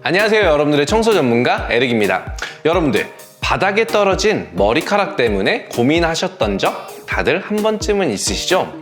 안녕하세요 여러분들의 청소 전문가 에릭입니다 여러분들 바닥에 떨어진 머리카락 때문에 고민하셨던 적 다들 한 번쯤은 있으시죠?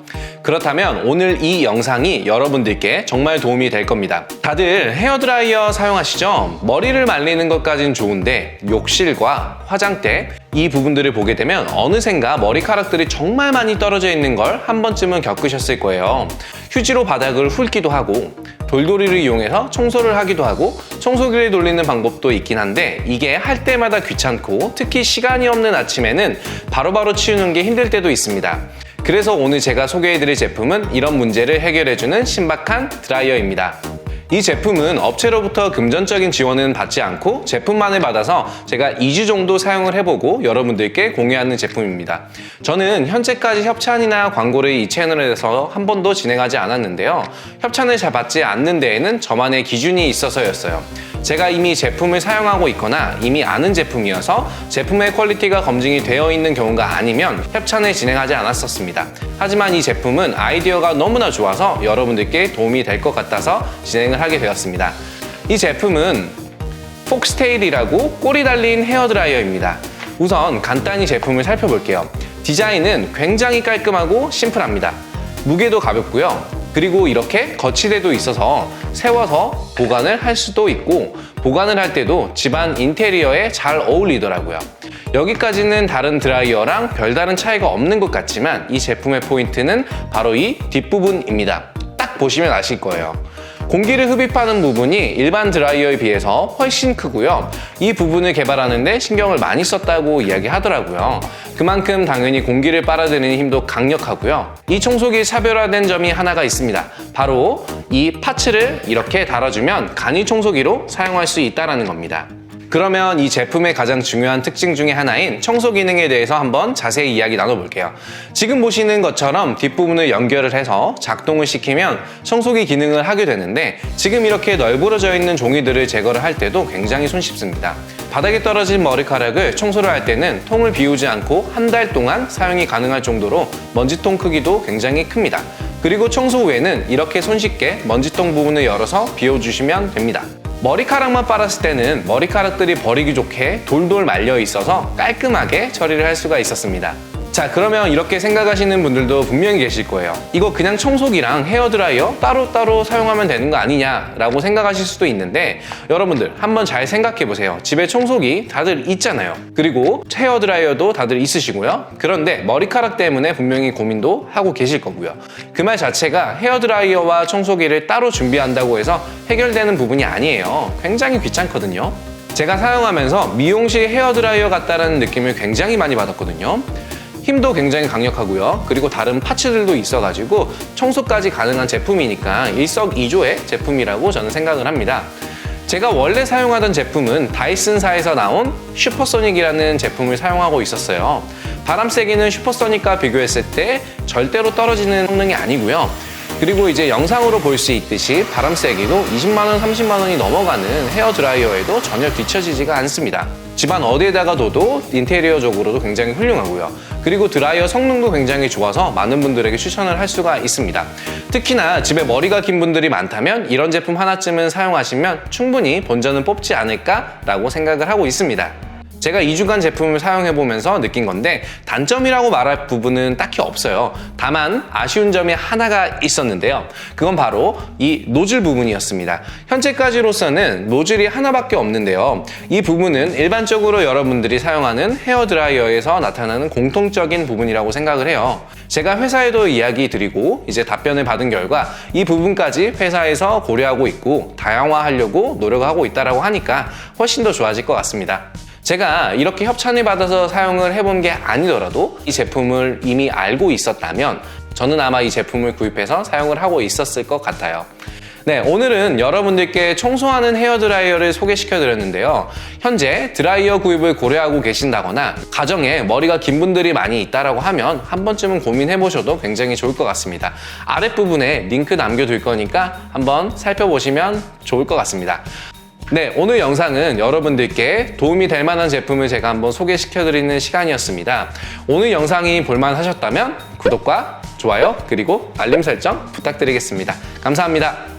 그렇다면 오늘 이 영상이 여러분들께 정말 도움이 될 겁니다. 다들 헤어드라이어 사용하시죠? 머리를 말리는 것까진 좋은데 욕실과 화장대 이 부분들을 보게 되면 어느샌가 머리카락들이 정말 많이 떨어져 있는 걸 한 번쯤은 겪으셨을 거예요. 휴지로 바닥을 훑기도 하고 돌돌이를 이용해서 청소를 하기도 하고 청소기를 돌리는 방법도 있긴 한데 이게 할 때마다 귀찮고 특히 시간이 없는 아침에는 바로바로 치우는 게 힘들 때도 있습니다. 그래서 오늘 제가 소개해드릴 제품은 이런 문제를 해결해주는 신박한 드라이어입니다. 이 제품은 업체로부터 금전적인 지원은 받지 않고 제품만을 받아서 제가 2주 정도 사용을 해보고 여러분들께 공유하는 제품입니다. 저는 현재까지 협찬이나 광고를 이 채널에서 한 번도 진행하지 않았는데요. 협찬을 잘 받지 않는 데에는 저만의 기준이 있어서였어요. 제가 이미 제품을 사용하고 있거나 이미 아는 제품이어서 제품의 퀄리티가 검증이 되어 있는 경우가 아니면 협찬을 진행하지 않았었습니다. 하지만 이 제품은 아이디어가 너무나 좋아서 여러분들께 도움이 될 것 같아서 진행을 하게 되었습니다. 이 제품은 폭스테일이라고 꼬리 달린 헤어드라이어입니다. 우선 간단히 제품을 살펴볼게요. 디자인은 굉장히 깔끔하고 심플합니다. 무게도 가볍고요. 그리고 이렇게 거치대도 있어서 세워서 보관을 할 수도 있고 보관을 할 때도 집안 인테리어에 잘 어울리더라고요. 여기까지는 다른 드라이어랑 별다른 차이가 없는 것 같지만 이 제품의 포인트는 바로 이 뒷부분입니다. 딱 보시면 아실 거예요. 공기를 흡입하는 부분이 일반 드라이어에 비해서 훨씬 크고요. 이 부분을 개발하는데 신경을 많이 썼다고 이야기하더라고요. 그만큼 당연히 공기를 빨아들이는 힘도 강력하고요. 이 청소기 차별화된 점이 하나가 있습니다. 바로 이 파츠를 이렇게 달아주면 간이 청소기로 사용할 수 있다는 겁니다. 그러면 이 제품의 가장 중요한 특징 중에 하나인 청소 기능에 대해서 한번 자세히 이야기 나눠볼게요. 지금 보시는 것처럼 뒷부분을 연결을 해서 작동을 시키면 청소기 기능을 하게 되는데 지금 이렇게 널브러져 있는 종이들을 제거를 할 때도 굉장히 손쉽습니다. 바닥에 떨어진 머리카락을 청소를 할 때는 통을 비우지 않고 한 달 동안 사용이 가능할 정도로 먼지통 크기도 굉장히 큽니다. 그리고 청소 후에는 이렇게 손쉽게 먼지통 부분을 열어서 비워주시면 됩니다. 머리카락만 빨았을 때는 머리카락들이 버리기 좋게 돌돌 말려 있어서 깔끔하게 처리를 할 수가 있었습니다. 자 그러면 이렇게 생각하시는 분들도 분명히 계실 거예요. 이거 그냥 청소기랑 헤어드라이어 따로따로 사용하면 되는 거 아니냐 라고 생각하실 수도 있는데 여러분들 한번 잘 생각해 보세요. 집에 청소기 다들 있잖아요. 그리고 헤어드라이어도 다들 있으시고요. 그런데 머리카락 때문에 분명히 고민도 하고 계실 거고요. 그 말 자체가 헤어드라이어와 청소기를 따로 준비한다고 해서 해결되는 부분이 아니에요. 굉장히 귀찮거든요. 제가 사용하면서 미용실 헤어드라이어 같다는 느낌을 굉장히 많이 받았거든요 힘도 굉장히 강력하고요. 그리고 다른 파츠들도 있어가지고 청소까지 가능한 제품이니까 일석이조의 제품이라고 저는 생각을 합니다. 제가 원래 사용하던 제품은 다이슨사에서 나온 슈퍼소닉이라는 제품을 사용하고 있었어요. 바람 세기는 슈퍼소닉과 비교했을 때 절대로 떨어지는 성능이 아니고요. 그리고 이제 영상으로 볼 수 있듯이 바람 세기도 20만원, 30만원이 넘어가는 헤어 드라이어에도 전혀 뒤처지지가 않습니다. 집안 어디에다가 둬도 인테리어적으로도 굉장히 훌륭하고요. 그리고 드라이어 성능도 굉장히 좋아서 많은 분들에게 추천을 할 수가 있습니다. 특히나 집에 머리가 긴 분들이 많다면 이런 제품 하나쯤은 사용하시면 충분히 본전은 뽑지 않을까라고 생각을 하고 있습니다. 제가 2주간 제품을 사용해보면서 느낀 건데 단점이라고 말할 부분은 딱히 없어요. 다만 아쉬운 점이 하나가 있었는데요. 그건 바로 이 노즐 부분이었습니다. 현재까지로서는 노즐이 하나밖에 없는데요. 이 부분은 일반적으로 여러분들이 사용하는 헤어드라이어에서 나타나는 공통적인 부분이라고 생각을 해요. 제가 회사에도 이야기 드리고 이제 답변을 받은 결과 이 부분까지 회사에서 고려하고 있고 다양화하려고 노력하고 있다라고 하니까 훨씬 더 좋아질 것 같습니다. 제가 이렇게 협찬을 받아서 사용을 해본 게 아니더라도 이 제품을 이미 알고 있었다면 저는 아마 이 제품을 구입해서 사용을 하고 있었을 것 같아요. 네, 오늘은 여러분들께 청소하는 헤어드라이어를 소개시켜 드렸는데요. 현재 드라이어 구입을 고려하고 계신다거나 가정에 머리가 긴 분들이 많이 있다라고 하면 한 번쯤은 고민해 보셔도 굉장히 좋을 것 같습니다. 아랫부분에 링크 남겨둘 거니까 한번 살펴보시면 좋을 것 같습니다. 네, 오늘 영상은 여러분들께 도움이 될 만한 제품을 제가 한번 소개시켜 드리는 시간이었습니다. 오늘 영상이 볼만 하셨다면 구독과 좋아요 그리고 알림 설정 부탁드리겠습니다. 감사합니다.